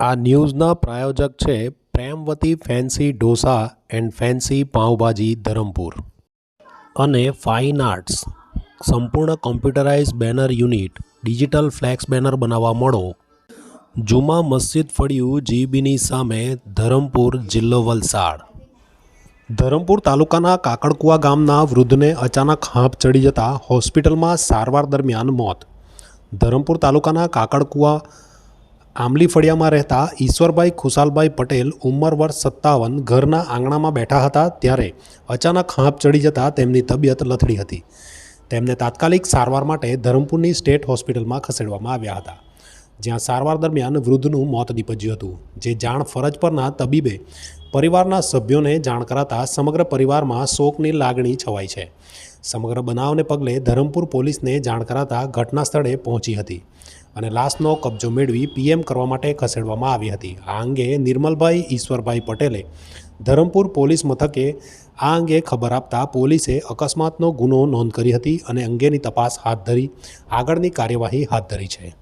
આ ન્યૂઝના પ્રાયોજક છે Premvati fancy dosa and fancy pav bhaji Dharampur. અને ફાઇન આર્ટ્સ. સંપૂર્ણ computerise banner unit, digital flex banner બનાવવા મળો. જુમા મસ્જિદ ફળિયું જીબીની સામે ધરમપુર જિલ્લો વલસાડ. ધરમપુર તાલુકાના કાકડકુવા ગામના વૃદ્ધને અચાનક હાંફ ચડી જતા હોસ્પિટલમાં સારવાર દરમિયાન મોત. ધરમપુર તાલુકાના કાકડકુવા આંબલી ફળિયામાં રહેતા ઈશ્વરભાઈ ખુશાલભાઈ પટેલ ઉંમર વર્ષ સત્તાવન ઘરના આંગણામાં બેઠા હતા ત્યારે અચાનક હાંપ ચડી જતાં તેમની તબિયત લથડી હતી. તેમને તાત્કાલિક સારવાર માટે ધરમપુરની સ્ટેટ હોસ્પિટલમાં ખસેડવામાં આવ્યા હતા. જ્યાં સારવાર દરમિયાન વૃદ્ધનું મોત નીપજ્યું હતું. જે જાણ ફરજ પરના તબીબે પરિવારના સભ્યોને જાણ કરાતા સમગ્ર પરિવારમાં શોકની લાગણી છવાઈ છે. સમગ્ર બનાવને પગલે ધરમપુર પોલીસને જાણ કરાતા ઘટના સ્થળે પહોંચી હતી. અને લાશનો કબજો મેળવી પીએમ કરવા માટે ખસેડવામાં આવી હતી. આ અંગે નિર્મલભાઈ ઈશ્વરભાઈ પટેલે ધરમપુર પોલીસ મથકે આ અંગે ખબર આપતા પોલીસે અકસ્માતનો ગુનો નોંધ કરી હતી અને અંગેની તપાસ હાથ ધરી આગળની કાર્યવાહી હાથ ધરી છે.